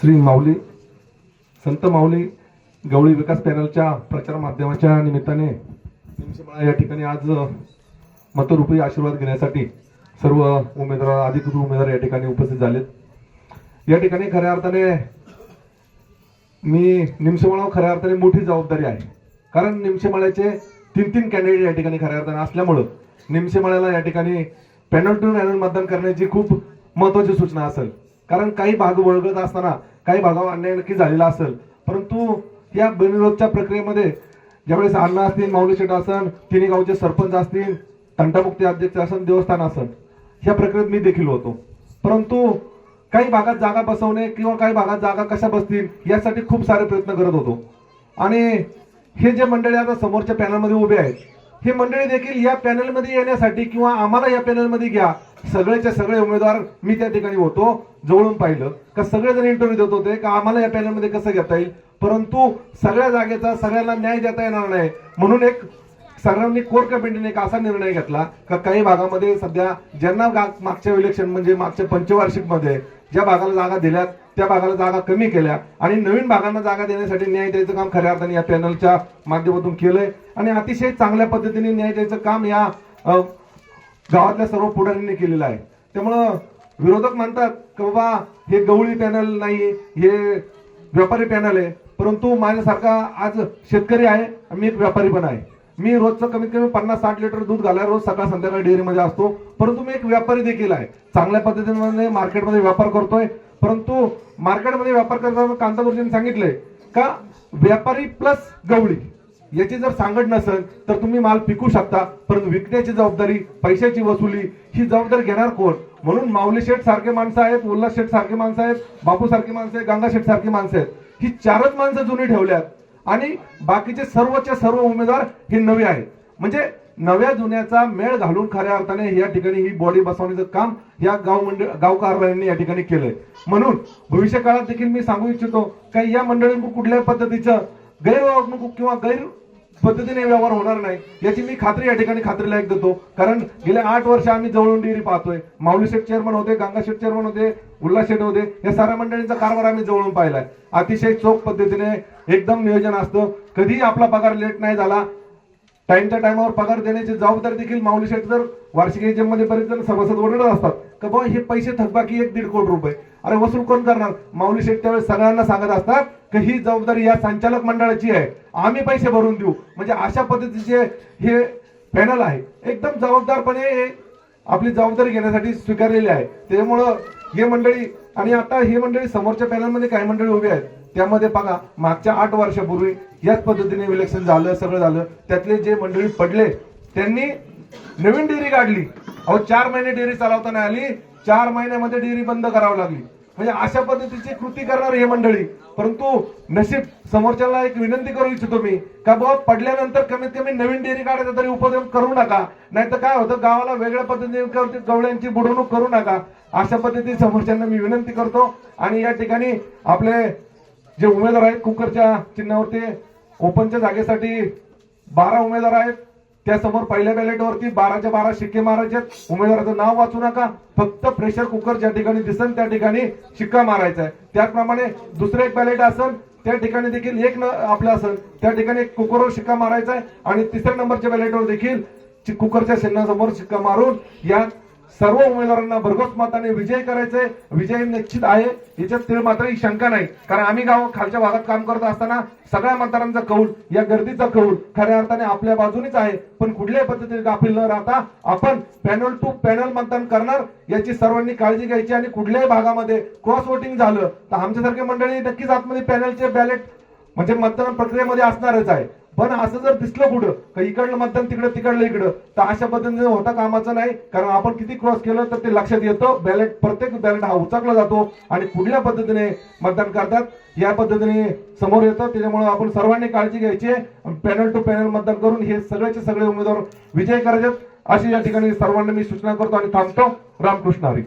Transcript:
श्री माऊली संत माऊली गवळी विकास पॅनलच्या प्रचार माध्यमाच्या निमित्ताने निमशेमाळा या ठिकाणी आज मतरूपी आशीर्वाद घेण्यासाठी सर्व उमेदवार अधिकृत उमेदवार या ठिकाणी उपस्थित झालेत. या ठिकाणी खऱ्या अर्थाने मी निमशेमाळा हो खऱ्या अर्थाने मोठी जबाबदारी आहे. कारण निमशेमाळ्याचे तीन तीन कॅन्डिडेट या ठिकाणी खऱ्या अर्थाने असल्यामुळं निमशेमाळ्याला या ठिकाणी पॅनल टू पॅनल मतदान करण्याची खूप महत्वाची सूचना असेल. कारण काही भाग वळगत असताना काही भागावर अन्याय नक्की झालेला असेल. परंतु या बिनविरोधच्या प्रक्रियेमध्ये ज्यावेळेस अण्णा असतील माऊली शेट असन तिन्ही गावचे सरपंच असतील तंटामुक्ती अध्यक्ष असन देवस्थान असन ह्या प्रक्रियेत मी देखील होतो. परंतु काही भागात जागा बसवणे किंवा काही भागात जागा कशा बसतील यासाठी खूप सारे प्रयत्न करत होतो. आणि हे जे मंडळी आता समोरच्या पॅनलमध्ये उभे आहेत हे मंडळी देखील या पॅनलमध्ये येण्यासाठी किंवा आम्हाला या पॅनलमध्ये घ्या. सगळेचे सगळे उमेदवार मी त्या ठिकाणी होतो जवळून पाहिलं. का सगळेजण इंटरव्ह्यू देत होते का आम्हाला या पॅनलमध्ये कसं घेता येईल? परंतु सगळ्या जागेचा सगळ्यांना न्याय देता येणार नाही. म्हणून एक सर्वांनी कोर कमिटीने एक असा निर्णय घेतला का काही भागामध्ये सध्या ज्यांना मागच्या इलेक्शन म्हणजे मागच्या पंचवार्षिकमध्ये ज्या भागाला जागा दिल्यात त्या भागाला जागा कमी केल्या आणि नवीन भागांना जागा देण्यासाठी न्याय द्यायचं काम खऱ्या अर्थाने या पॅनलच्या माध्यमातून केलंय. आणि अतिशय चांगल्या पद्धतीने न्याय द्यायचं काम या गावातल्या सर्व पुढाऱ्यांनी केलेलं आहे. त्यामुळं विरोधक म्हणतात की बाबा हे गवळी पॅनल नाही हे व्यापारी पॅनल आहे. परंतु माझ्यासारखा आज शेतकरी आहे आणि मी एक व्यापारी पण आहे. मी रोजचं कमीत कमी पन्नास साठ लिटर दूध घालायला रोज सकाळ संध्याकाळ डेअरीमध्ये असतो. परंतु मी एक व्यापारी देखील आहे. चांगल्या पद्धतीने मार्केटमध्ये व्यापार करतोय. परंतु मार्केटमध्ये व्यापार करताना कांता गुरुजींनी सांगितलंय का व्यापारी प्लस गवळी याची जर सांगड नसेल तर तुम्ही माल पिकू शकता. परंतु विकण्याची जबाबदारी पैशाची वसुली ही जबाबदारी घेणार कोण? म्हणून माऊली शेठ सारखे माणसं आहेत उल्हास शेठ सारखे माणसं आहेत बापू सारखी माणसं आहेत गंगा शेठ सारखी माणसं आहेत. ही चारच माणसं जुनी ठेवल्यात. आणि बाकीचे सर्वच्या सर्व उमेदवार हे नवे आहेत. म्हणजे नव्या जुन्याचा मेळ घालून खऱ्या अर्थाने या ठिकाणी ही बॉडी बसवण्याचं काम या गाव मंडळ गावकारभाऱ्यांनी या ठिकाणी केलंय. म्हणून भविष्य काळात देखील मी सांगू इच्छितो की या मंडळींकडून कुठल्याही पद्धतीचं गैरवागणूक किंवा गैर पद्धतीने व्यवहार होणार नाही. याची मी खात्री या ठिकाणी खात्री देतो. कारण गेल्या आठ वर्ष आम्ही जवळून डेअरी पाहतोय. माऊली शेठ चेअरमन होते गंगा शेठ चेअरमन होते उल्हा शेठ होते या साऱ्या मंडळींचा कारभार आम्ही जवळून पाहिलाय. अतिशय चोख पद्धतीने एकदम नियोजन असतं. कधीही आपला पगार लेट नाही झाला. टाइमच्या टायमावर पगार देण्याची जबाबदारी देखील माऊली शेठ जर वार्षिकमध्ये बरेच जण सभासद ओरडत असतात का बाबा हे पैसे थकबाकी एक दीड कोटी रुपये. अरे वसूल कोण करणार? माऊली शेठ त्यावेळेस सगळ्यांना सांगत असतात की ही जबाबदारी या संचालक मंडळाची आहे. आम्ही पैसे भरून देऊ. म्हणजे अशा पद्धतीचे हे पॅनल आहे. एकदम जबाबदारपणे आपली जबाबदारी घेण्यासाठी स्वीकारलेली आहे. त्याच्यामुळं हे मंडळी आणि आता हे मंडळी समोरच्या पॅनलमध्ये काही मंडळी उभी आहेत. त्यामध्ये बघा मागच्या आठ वर्षापूर्वी याच पद्धतीने इलेक्शन झालं सगळं झालं. त्यातले जे मंडळी पडले त्यांनी नवीन डेअरी काढली. अहो चार महिने डेअरी चालवताना आली. चार महिन्यामध्ये डेअरी बंद करावी लागली. म्हणजे अशा पद्धतीची कृती करणार हे मंडळी. परंतु नशीब समोरच्याला एक विनंती करू इच्छितो मी का बाबा पडल्यानंतर कमीत कमी नवीन डेअरी काढायचा तरी उपक्रम करू नका. नाहीतर काय होतं गावाला वेगळ्या पद्धतीने गवळ्यांची बुडवणूक करू नका. अशा पद्धतीने समोरच्यांना मी विनंती करतो. आणि या ठिकाणी आपले जे उमेदवार आहेत कुकरच्या चिन्हावरती ओपनच्या जागेसाठी बारा उमेदवार आहेत. त्यासमोर पहिल्या बॅलेटवरती बाराच्या बारा शिक्के मारायचे उमेदवाराचं नाव वाचू नका. फक्त प्रेशर कुकर ज्या ठिकाणी दिसन त्या ठिकाणी शिक्का मारायचा आहे. त्याचप्रमाणे दुसरं एक बॅलेट असेल त्या ठिकाणी देखील एक न आपलं असेल त्या ठिकाणी कुकरवर शिक्का मारायचा आहे. आणि तिसऱ्या नंबरच्या बॅलेटवर देखील कुकरच्या शेणासमोर शिक्का मारून या सर्व उमेदवारांना भरघोस मताने विजय करायचे विजय निश्चित आहे. याच्यात ते मात्र ही शंका नाही. कारण आम्ही गाव खालच्या भागात काम करत असताना सगळ्या मतदारांचा कौल या गर्दीचा कौल खऱ्या अर्थाने आपल्या बाजूनेच आहे. पण कुठल्याही पद्धतीने गाफील न राहता आपण पॅनल टू पॅनल मतदान करणार याची सर्वांनी काळजी घ्यायची. आणि कुठल्याही भागामध्ये क्रॉस वोटिंग झालं तर आमच्यासारखे मंडळी नक्कीच आतमध्ये पॅनलचे बॅलेट म्हणजे मतदान प्रक्रियेमध्ये असणारच आहे. पण असं जर दिसलं कुठं का इकडलं मतदान तिकडं तिकडलं इकडं तर अशा पद्धतीने होता कामाचं नाही. कारण आपण किती क्रॉस केलं तर ते लक्षात येतं. बॅलेट प्रत्येक बॅलेट हा उचकला जातो आणि कुठल्या पद्धतीने मतदान करतात या पद्धतीने समोर येतं. त्याच्यामुळे आपण सर्वांनी काळजी घ्यायची. पॅनल टू पॅनल मतदान करून हे सगळ्याचे सगळे उमेदवार विजय करायचे अशी या ठिकाणी सर्वांना मी सूचना करतो आणि थांबतो. रामकृष्ण हरी.